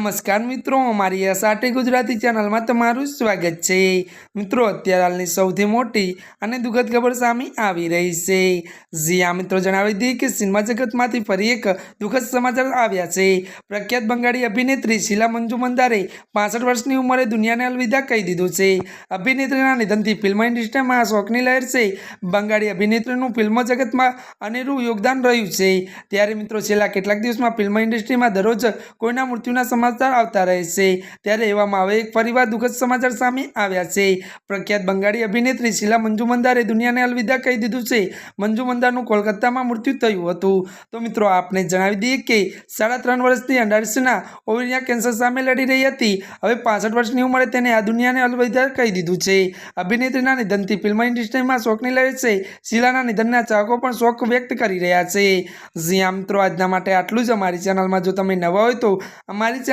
નમસ્કાર મિત્રો, અમારી એસઆરટી ગુજરાતી ચેનલમાં તમારું સ્વાગત છે. મિત્રો, અત્યારે હાલની સૌથી મોટી અને દુઃખદ ખબર સામે આવી રહી છે. જી મિત્રો, જણાવી દઈએ કે સિનેમા જગતમાંથી ફરી એક દુઃખદ સમાચાર આવ્યા છે. પ્રખ્યાત બંગાળી અભિનેત્રી શીલા મંજુ મંદારે પાસઠ વર્ષની ઉંમરે દુનિયાને અલવિદા કહી દીધું છે. અભિનેત્રીના નિધનથી ફિલ્મ ઇન્ડસ્ટ્રીમાં શોકની લહેર છે. બંગાળી અભિનેત્રીનું ફિલ્મ જગતમાં અનેરું યોગદાન રહ્યું છે. ત્યારે મિત્રો, છેલ્લા કેટલાક દિવસમાં ફિલ્મ ઇન્ડસ્ટ્રીમાં દરરોજ કોઈના મૃત્યુના સમાચાર આવતા રહેશે ત્યારે એવામાં હવે એક ફરીવાર દુઃખદ સમાચાર સામે આવ્યા છે. પ્રખ્યાત બંગાળી અભિનેત્રી શીલા મંજુ મંદારે દુનિયાને અલવિદા કહી દીધું છે. મંજુ મંદારનું કોલકાતામાં મૃત્યુ થયું હતું. તો મિત્રો, આપને જણાવી દઈએ કે સાડા ત્રણ વર્ષની અંડાશયના ઓવરિયા કેન્સર સામે લડી રહી હતી. હવે પાસઠ વર્ષની ઉંમરે તેને આ દુનિયાને અલવિદા કહી દીધું છે. અભિનેત્રીના નિધનથી ફિલ્મ ઇન્ડસ્ટ્રીમાં શોકની લહેર છે. શીલાના નિધનના ચાહકો પણ શોક વ્યક્ત કરી રહ્યા છે. જ્યાં મિત્રો, આજના માટે આટલું જ અમારી ચેનલમાં જો તમે નવા હોય તો અમારી